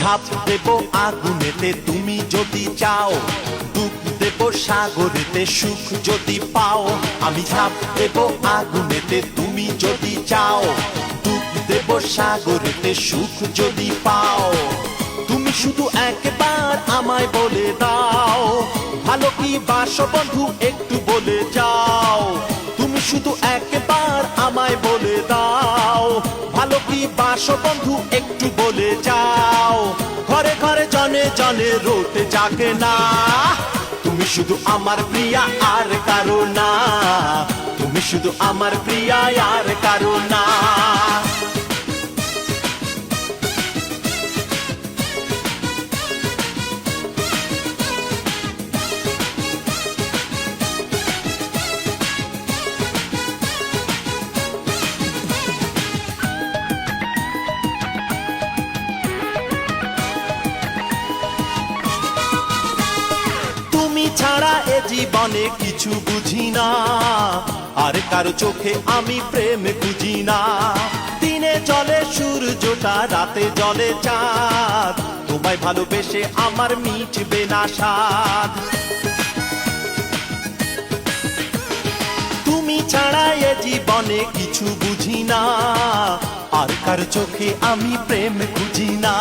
ঝাঁপ দেব আগুনেতে, তুমি যদি চাও, ডুব দেব সাগরেতে, সুখ যদি পাও, আমি ঝাঁপ দেব আগুনেতে, তুমি যদি চাও, ডুব দেব সাগরেতে, সুখ যদি পাও। তুমি শুধু একবার আমায় বলে দাও, ভালো কি বাসো বন্ধু একটু বলে যাও। তুমি শুধু একবার আমায় বলে কি বাসো বন্ধু একটু বলে যাও। ঘরে ঘরে জনে জনে রোতে যাকে না। তুমি শুধু আমার প্রিয়া আর কারও না। তুমি শুধু আমার প্রিয়া আর কারও ছাড়া এ জীবনে কিছু বুঝি না। আর কারও চোখে আমি প্রেম বুঝি না। দিনে জলে, সূর্যটা রাতে জলে চাঁদ। তোমায় ভালোবেসে আমার মিটবে না স্বাদ। তুমি ছাড়া এ জীবনে কিছু বুঝি না। আর কার চোখে আমি প্রেম খুঁজি না।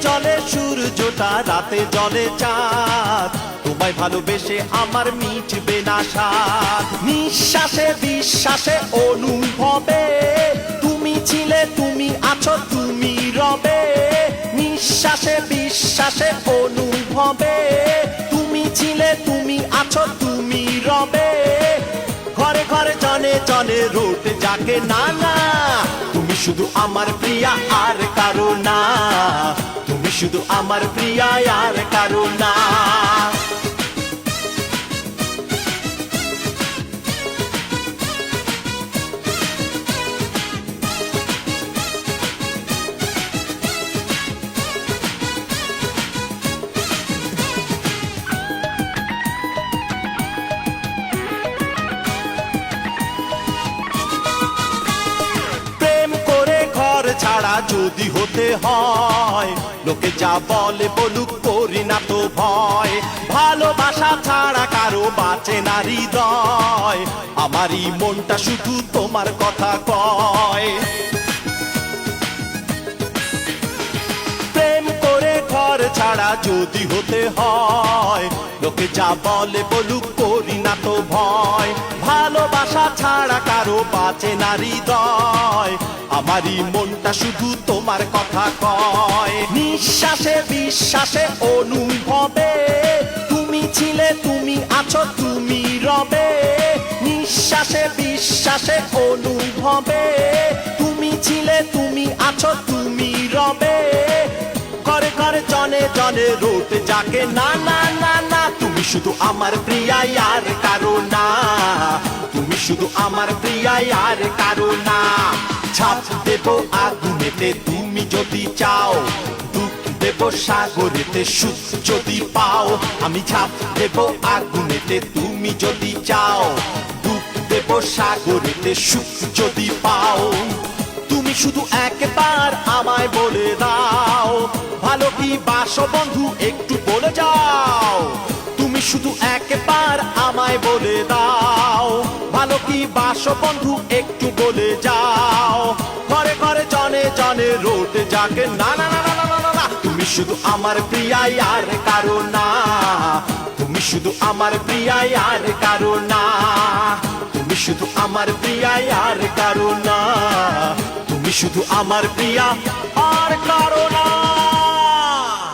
জলে সূর্যটা, রাতে জলে চাঁদ। তোমায় ভালোবেসে আমার মিটবে না স্বাদ। নিঃশ্বাসে, বিশ্বাসে অনুভবে। তুমি ছিলে, তুমি আছো, তুমি রবে। নিঃশ্বাসে, বিশ্বাসে অনুভবে। তুমি ছিলে, তুমি আছো, তুমি রবে। ঘরে ঘরে জনে জনে রোড যাকে না না। শুধু আমার প্রিয়া আর কারও না। তুমি শুধু আমার প্রিয়া আর কারও না। ছাড়া যদি হতে হয়, লোকে যা বলে বলুক করি না তো ভয়। ভালোবাসা ছাড়া কারও বাঁচে না হৃদয়। আমারই মনটা শুধু তোমার কথা কয়। প্রেম করে ঘর ছাড়া যদি হতে হয়, লোকে যা বলে বলুক করি না তো ভয়। ভালোবাসা ছাড়া কারও বাঁচে না হৃদয়। আমারই মনটা শুধু তোমার কথা কয়। নিঃশ্বাসে, বিশ্বাসে অনুভবে। তুমি ছিলে, তুমি আছো, তুমি রবে। নিঃশ্বাসে, বিশ্বাসে অনুভবে। তুমি ছিলে, তুমি আছো, তুমি রবে। করে করে জনে জনে রোড যাকে না না না না, তুমি শুধু আমার প্রিয়া, আর কারও না। তুমি শুধু আমার প্রিয়া, আর কারও না। ছাপ দেব আগুনেতে, তুমি যদি চাও দুঃখ দেব সাগরেতে, সুখ যদি পাও, আমি ছাপ দেব আগুনেতে, তুমি যদি চাও দুঃখ দেব সাগরেতে, সুখ যদি পাও। তুমি শুধু একবার আমায় বলে দাও, ভালো কি বাসো বন্ধু, একটু বলে যাও। তুমি শুধু একবার আমায় বলে দাও, ভালো কি বাসো বন্ধু, একটু না না না না না, না না তুমি শুধু আমার প্রিয়া আর কারও না। তুমি শুধু আমার প্রিয়া আর কারও না। তুমি শুধু আমার প্রিয়া আর কারও না। তুমি শুধু আমার প্রিয়া আর কারও না।